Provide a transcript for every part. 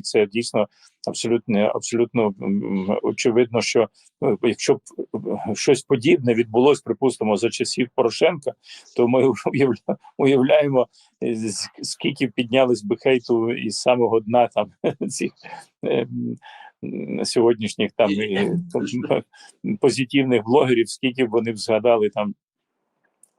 Це дійсно абсолютно абсолютно очевидно, що е, якщо б е, щось подібне відбулось, припустимо, за часів Порошенка, то ми уявля- уявляємо, е, скільки піднялись би хейту із самого дна там цих сьогоднішніх там позитивних блогерів, скільки б вони б згадали там.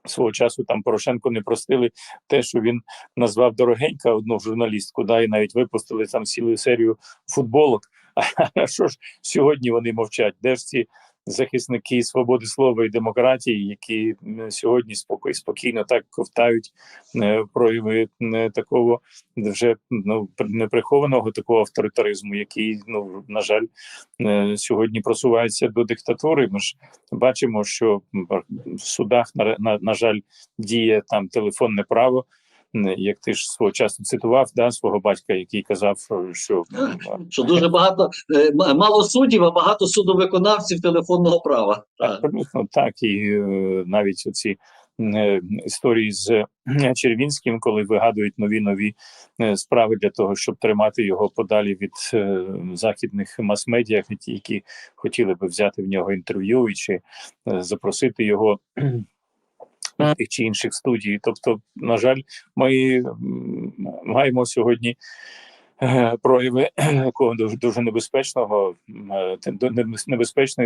Свого часу там Порошенко не простили те, що він назвав дорогенька одну журналістку, да, і навіть випустили там цілу серію футболок. А що ж сьогодні вони мовчать? Де ж ці захисники свободи слова і демократії, які сьогодні спокій, спокійно так ковтають е, прояви такого вже ну неприхованого такого авторитаризму, який ну на жаль е, сьогодні просувається до диктатури. Ми ж бачимо, що в судах на, на, на жаль діє там телефонне право. М, Як ти ж свого часу цитував да, свого батька, який казав, е, що Що дуже багато е, мало суддів, а багато судовиконавців телефонного права. Так. Абсолютно так, і е, навіть оці е, історії з е, Червінським, коли вигадують нові нові е, справи для того, щоб тримати його подалі від е, західних мас-медіа, які- хотіли би взяти в нього інтерв'ю і чи е, запросити його. Тих чи інших студій, тобто, на жаль, ми маємо сьогодні е, прояви такого дуже небезпечного, е, небезпечної